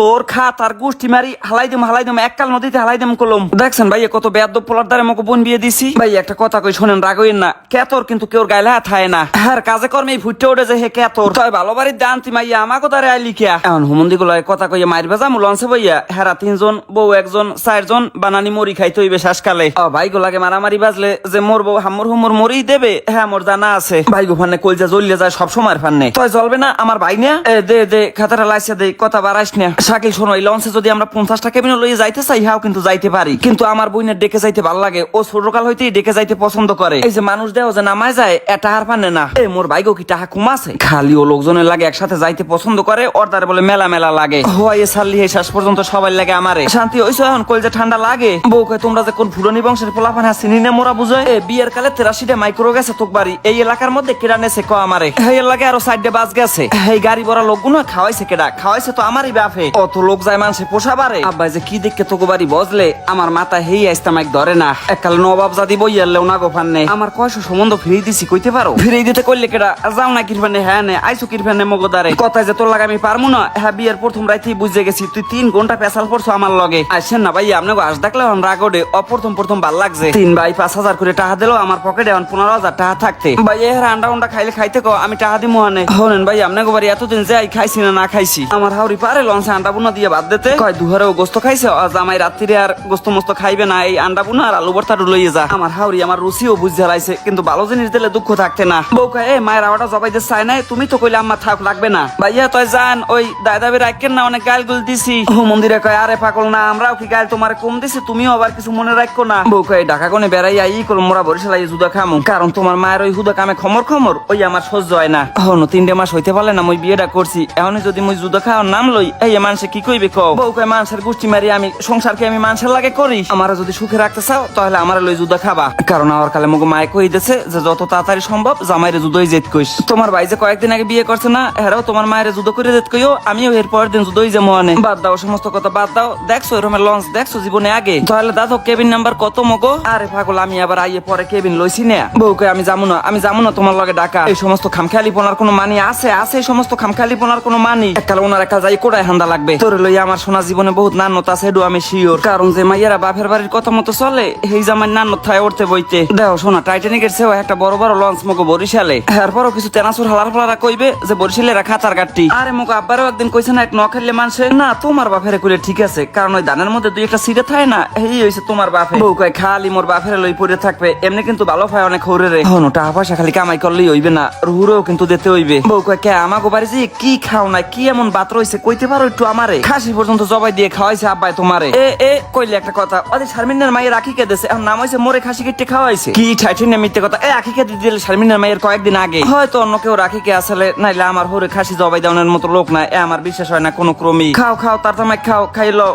তোর খা তার গোষ্ঠী মারি হালাই দিম হালাই দিম এককাল নদীতে হালাই দিম কলম দেখছেন ভাই কত বেয়াদ পোলার দ্বারা আমাকে বোন বিয়ে দিছি? ভাই একটা কথা কই, শোনেন রাগইন না। কেতর কিন্তু কেউ গাইলে থায় না। হ্যাঁ কাজে কর্মে ফুটে ওঠে যে হে কেতর। তাই ভালো বাড়ির দান্তি মাইয়া আমাকে দ্বারা আইলি কিয়া এখন হুমন্দি গুলো কথা কইয়া মারবে যা লঞ্চে বইয়া হেরা তিনজন, বউ একজন, চারজন, বানানি মরি খাইতে হইবে শ্বাসকালে। ও ভাই গোলাকে মারামারি বাজলে যে মোর বউ হামর হুমর মরি দেবে হ্যাঁ মোর জানা আছে। ভাই গো ফান্নে কলজা জ্বললে যায় সব সময় ফান্নে। তয় জ্বলবে না, আমার ভাই না দে দে, খাতাটা লাইসা দে, কথা বাড়াইস না। শাকিল, শোনো, এই লঞ্চে যদি আমরা পঞ্চাশটা কেবিন লইয়ে যাইতে চাই, হাও কিন্তু যাইতে পারি। কিন্তু আমার বইনের ডেকে যাইতে ভালো লাগে। ও ছোটকাল হইতেই ডেকে যাইতে পছন্দ করে। এই যে মানুষ দেও যে নামায় যায়, এটা হার পানে না। এ, মোর ভাইগো কি টাহা কমাছে খালি ও লোকজনের লাগে একসাথে যাইতে পছন্দ করে ওর বলে মেলা মেলা লাগে। হওয়াই সাল্লি, এই শেষ পর্যন্ত সবাই লাগে আমারে। শান্তি হইছো এখন? কলজা ঠান্ডা লাগে। বউ কয়, তোমরা যে কোন ফুরনি বংশের পোলাপান হ্যাঁ চিনি না মোরা বুঝে? এ, বিয়ের কালে তেরাশিটা মাইক্রো গেছে তোক বাড়ি। এই এলাকার মধ্যে কেডা নেছে ক আমারে? এই এলাকায় আরও সাইডে বাস গেছে। এই গাড়ি ভরা লোকগুলো খাওয়াইছে কেডা? খাওয়াইছে তো আমারই বাপে। অত লোক যায় মানুষে পোষা বারে। আব্বাই যে কি দেখে তোকে বাড়ি বজলে, আমার মাথা হেই আইস্তা এক ধরে না। এককাল নবাব জাদি বইয়ালেও না গো ফান্নে। আমার কয়শো সম্বন্ধ ফিরিয়ে দিছি, কইতে পারো? ফিরিয়ে দিতে কইলে কেডা, যাও না কিরফানে হ্যাঁ নে, আইসো কিরফানে মগদারে। কথায় যে তোর লাগে আমি পারমু না হ্যাঁ বিয়ের প্রথম রাইতেই বুঝে গেছি, তুই তিন ঘণ্টা পেশাল পড়ছো আমার লগে। আসেন না ভাই আপনাকে আস দেখলে এখন রাগডে অপ্রথম প্রথম ভালো লাগছে। তিন ভাই পাঁচ হাজার করে টাকা দিলো, আমার পকেটে এখন পনেরো হাজার টাকা থাকতে। ভাই এর আন্ডা উন্ডা খাইলে খাইতে কো, আমি টাকা দিমু আনে হনেন ভাই, আপনাকে বাড়ি এতদিন যাই, খাইছি না না খাইছি। আমার হাউরি পারে লঞ্চে আন্ডা বুনা দিয়ে বাদ দিতে। কয় দুহারেও গোস্ত খাইছে? আজ আমায় রাত্রিরে আর গোস্ত মস্ত খাইবে না, এই আন্ডা বুনা আর আলু ভর্তা লইয়ে যা। আমার হাউরি আমার রুচিও বুঝতে হারাইছে, কিন্তু ভালো জিনিস দিলে দুঃখ থাকতে না। বউ কয়, এ, মায়ের আওয়াটা জবাই দিয়ে চাই নাই, তুমি তো কইলে আমার থাক, লাগবে না। ভাইয়া তুই জান, ওই দাদাবি রাখেন না অনেক গাল গুল দিছি। ও মন্দিরে কয়, আরে পাগল না, আমরাও কি গাল তোমার কম দিছি, তুমিও আবার কিছু মনে রাখো না। বউ কয়, ঢাকা কোনে বেড়াইয়া ই করো মোরা বরিশাল আই জুদা খামু। কারণ তোমার মায়ের ওই হুদা কামে খমর খমর, ওই আমার সহ্য হয় না। হন তিনটে মাস হইতে পারলে না, মই বিয়েটা করছি। এখন যদি মই জুদা খাওয়ার নাম লই, এই মানুষে কি কইবে কও? বউ কয় মানুষের গোষ্ঠী মারি আমি সংসারকে আমি মানুষের লাগে করি আমার যদি সুখে রাখতে চাও, তাহলে আমার লই জুদা খাবা। কারণ আমার কালে মগো মায়ে কই দিছে যে, যত তাড়াতাড়ি সম্ভব জামাইরে জুদোই যেত কইস তোমার ভাই যে কয়েকদিন আগে বিয়ে করছে না হেরাও তোমার মায়ের জুদো করে যেত কইও, আমিও এর পরের দিন জুদোই যে মনে বাদ দাও, সমস্ত কথা বাদ দাও। দেখছ এরকমের লঞ্চ দেখছ জীবনে আগে? তাহলে দাদো, কেবিন নাম্বার কত মগো? আরে পাগল, আমি আবার আইয়ে পরে কেবিন লইছি না। বউকে আমি যাব না, আমি যাব না তোমার লগে ডাকা। এই সমস্ত খামখেয়ালি পোনার কোনো মানি আছে? আছে, এই সমস্ত খামখেয়ালি পোনার কোনো মানি? একাল ওনার একাল যাই কোটায় হান্দা লাগবে। তোর লইয়া আমার সোনা জীবনে বহুত নান্যতা আছে, এডু আমি শিওর কারণ যে মাইয়ারা বাপের বাড়ির কথা মতো চলে, এই জামাই নান্যত থায় উঠতে বইতে। দেখো শোনা টাইটানিকের চেয়েও একটা বড় বড় লঞ্চ মগো বরিশালে। এরপরও কিছু তেনাচুর হালার ফালারা কইবে যে বরিশালেরা খাতার গাট্টি আরে মগো আব্বারও একদিন কইছে না, এক ন খাইলে মানুষে না, তোমার বাপের কইলে ঠিক আছে, কারণ ওই দানের মধ্যে দুই একটা সিটে থাকে না, এই হইছে তোমার বাপে। বউ কয়, খালি মোর বাপের লই পড়ে থাকবে, এমনি কিন্তু ভালো পায় অনেক হরে রে। হন টাকা পয়সা খালি কামাই করলেই হইবে না, রুহুরেও কিন্তু দিতে হইবে। বউ কয়, কে আমাকে বাড়ি যে কি খাও না কি এমন বাত রইছে, কইতে পারো একটু আমারে? খাসি পর্যন্ত জবাই দিয়ে খাওয়াইছে আব্বাই তোমারে। এ এ কইলে একটা কথা। ওই শারমিনের মায়ের আখি কে দেছে এখন নাম হইছে মোরে খাসি কেটে খাওয়াইছে। কি ঠাইঠিনে মিথ্যে কথা? এ আখি দিয়ে দিলে শারমিনের মায়ের কয়েকদিন আগে। হয়তো অন্য কেউ রাখি কে আসলে নাইলে আমার হরে খাসি জবাই দেওয়ার মতো লোক না এ আমার বিশ্বাস হয় না কোনো ক্রমই খাও খাও তার তামাই খাও খাইলো।